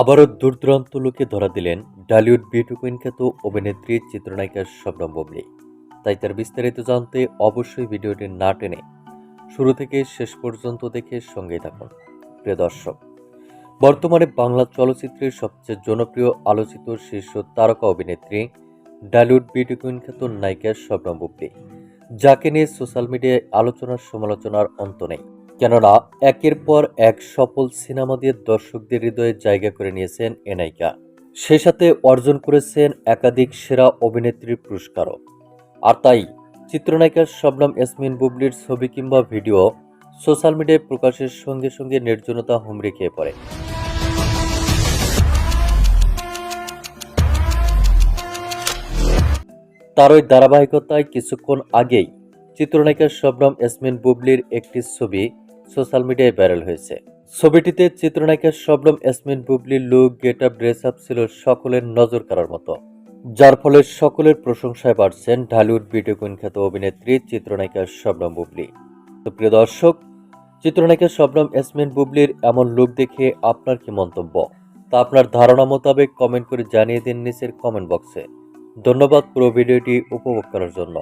আবারও দূরদূরান্ত লোকে ধরা দিলেন ডালিউড বিউটি কুইন খ্যাত অভিনেত্রী চিত্রনায়িকা শবনম বুবলি তাই তার বিস্তারিত জানতে অবশ্যই ভিডিওটি না টেনে শুরু থেকে শেষ পর্যন্ত দেখে সঙ্গেই থাকুন। প্রিয় দর্শক, বর্তমানে বাংলা চলচ্চিত্রের সবচেয়ে জনপ্রিয় আলোচিত শীর্ষ তারকা অভিনেত্রী ডালিউড বিউটি কুইন খ্যাত নায়িকা শবনম বুবলি যাকে নিয়ে সোশ্যাল মিডিয়ায় আলোচনার সমালোচনার অন্ত নেই। কেননা, একের পর এক সফল সিনেমা দিয়ে দর্শকদের হৃদয়ে জায়গা করে নিয়েছেন এ নায়িকা সে সাথে অর্জন করেছেন একাধিক সেরা অভিনেত্রীর পুরস্কারও। আর তাই চিত্রনায়িকা শবনম ইয়াসমিন বুবলির ছবি কিংবা ভিডিও সোশ্যাল মিডিয়ায় প্রকাশের সঙ্গে সঙ্গে নির্জনতা হুমড়ি খেয়ে পড়ে। তার ওই ধারাবাহিকতায় কিছুক্ষণ আগেই চিত্রনায়িকা শবনম ইয়াসমিন বুবলির একটি ছবি সোশ্যাল মিডিয়ায় ভাইরাল হয়েছে। ছবিটিতে চিত্রনায়িকা Shabnam, Esmin, Bubly look get up, dress up ছিল সকলের নজর কাড়ার মতো। যার ফলে সকলের প্রশংসায় বাড়ছেন ঢালিউড ভিডিও কুইন খ্যাত অভিনেত্রী চিত্রনায়িকা শবনম, বুবলি। তো প্রিয় দর্শক, চিত্রনায়িকা শবনম ইয়াসমিন বুবলির এমন লুক দেখে আপনার কি মন্তব্য? তা আপনার ধারণা মোতাবেক কমেন্ট করে জানিয়ে দিন নিচের কমেন্ট বক্সে। ধন্যবাদ পুরো ভিডিওটি উপভোগ করার জন্য।